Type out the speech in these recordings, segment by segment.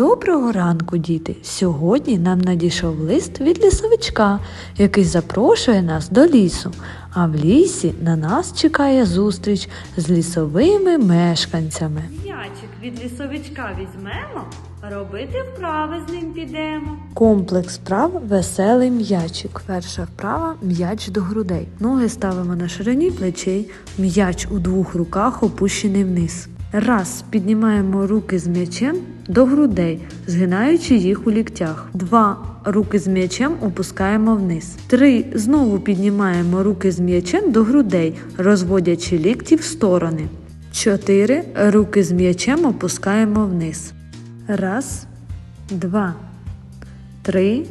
Доброго ранку, діти! Сьогодні нам надійшов лист від лісовичка, який запрошує нас до лісу. А в лісі на нас чекає зустріч з лісовими мешканцями. М'ячик від лісовичка візьмемо, робити вправи з ним підемо. Комплекс вправ веселий м'ячик. Перша вправа м'яч до грудей. Ноги ставимо на ширині плечей, м'яч у двох руках опущений вниз. Раз піднімаємо руки з м'ячем до грудей, згинаючи їх у ліктях. Два руки з м'ячем опускаємо вниз. Три знову піднімаємо руки з м'ячем до грудей, розводячи лікті в сторони. Чотири руки з м'ячем опускаємо вниз. Раз, два, три,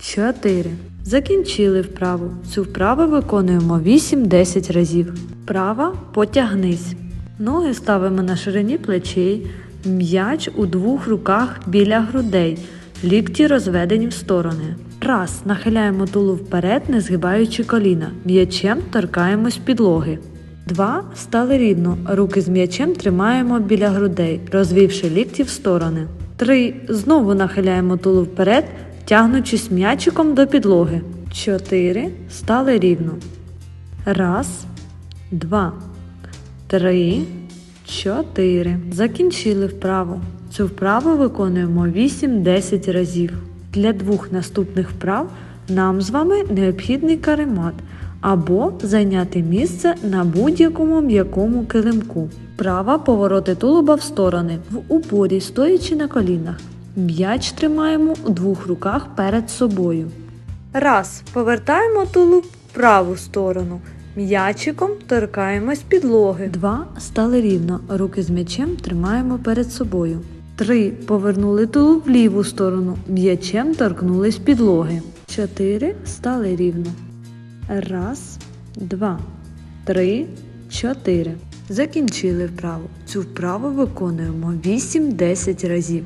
чотири. Закінчили вправу. Цю вправу виконуємо 8-10 разів. Вправа потягнись. Ноги ставимо на ширині плечей, м'яч у двох руках біля грудей, лікті розведені в сторони. Раз. Нахиляємо тулу вперед, не згибаючи коліна. М'ячем торкаємось підлоги. Два. Стали рівно. Руки з м'ячем тримаємо біля грудей, розвівши лікті в сторони. Три. Знову нахиляємо тулу вперед, тягнучись м'ячиком до підлоги. Чотири. Стали рівно. Раз, два, три, чотири. Закінчили вправу. Цю вправу виконуємо 8-10 разів. Для двох наступних вправ нам з вами необхідний каремат або зайняти місце на будь-якому м'якому килимку. Права повороти тулуба в сторони. В упорі, стоячи на колінах. М'яч тримаємо у двох руках перед собою. Раз. Повертаємо тулуб в праву сторону. М'ячиком торкаємось підлоги. Два. Стали рівно. Руки з м'ячем тримаємо перед собою. Три. Повернули тулуб в ліву сторону. М'ячем торкнулись підлоги. Чотири. Стали рівно. Раз, два, три, чотири. Закінчили вправу. Цю вправу виконуємо 8-10 разів.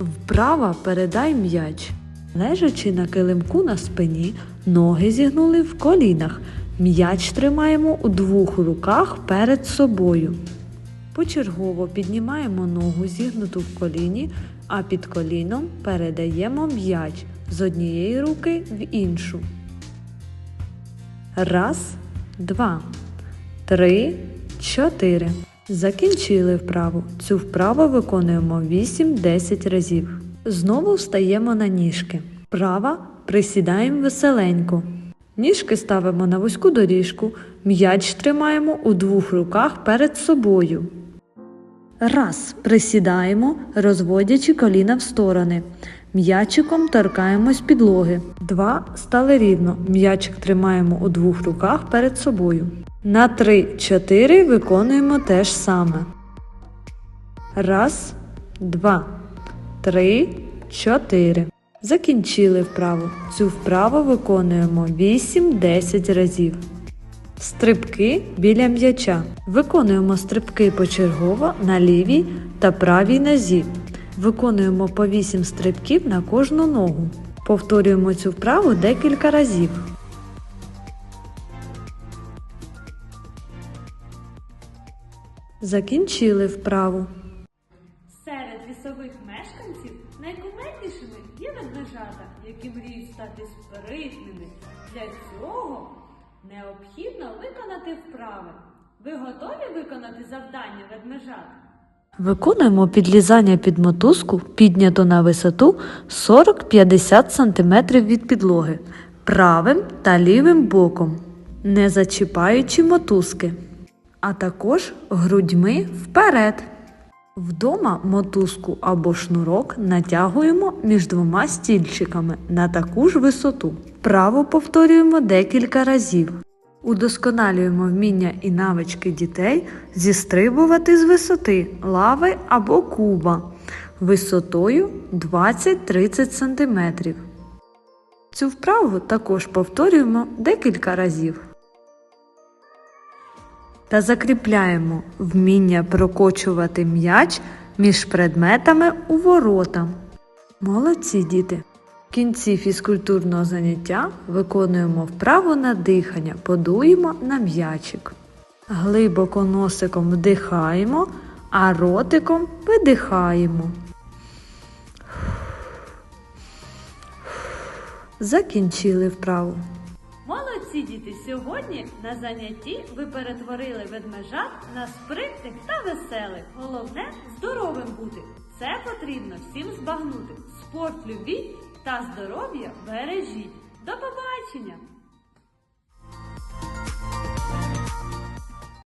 Вправа передай м'яч. Лежачи на килимку на спині, ноги зігнули в колінах. М'яч тримаємо у двох руках перед собою. Почергово піднімаємо ногу зігнуту в коліні, а під коліном передаємо м'яч з однієї руки в іншу. Раз, два, три, чотири. Закінчили вправу. Цю вправу виконуємо 8-10 разів. Знову встаємо на ніжки. Права присідаємо веселенько. Ніжки ставимо на вузьку доріжку, м'яч тримаємо у двох руках перед собою. Раз. Присідаємо, розводячи коліна в сторони. М'ячиком торкаємось підлоги. Два. Стали рівно. М'ячик тримаємо у двох руках перед собою. На три-чотири виконуємо те ж саме. Раз, два, три, чотири. Закінчили вправу. Цю вправу виконуємо 8-10 разів. Стрибки біля м'яча. Виконуємо стрибки почергово на лівій та правій нозі. Виконуємо по 8 стрибків на кожну ногу. Повторюємо цю вправу декілька разів. Закінчили вправу. Серед лісових мешканців найкумеднішими є ведмежата, які мріють стати спритними. Для цього необхідно виконати вправи. Ви готові виконати завдання ведмежат? Виконуємо підлізання під мотузку, піднято на висоту 40-50 см від підлоги, правим та лівим боком, не зачіпаючи мотузки, а також грудьми вперед. Вдома мотузку або шнурок натягуємо між двома стільчиками на таку ж висоту. Право повторюємо декілька разів. Удосконалюємо вміння і навички дітей зістрибувати з висоти лави або куба висотою 20-30 см. Цю вправу також повторюємо декілька разів та закріпляємо вміння прокочувати м'яч між предметами у ворота. Молодці діти! В кінці фізкультурного заняття виконуємо вправу на дихання, подуємо на м'ячик. Глибоко носиком вдихаємо, а ротиком видихаємо. Закінчили вправу. Молодці діти, сьогодні на занятті ви перетворили ведмежат на спритних та веселих. Головне здоровим бути. Це потрібно всім збагнути. Спорт любіть та здоров'я бережіть. До побачення!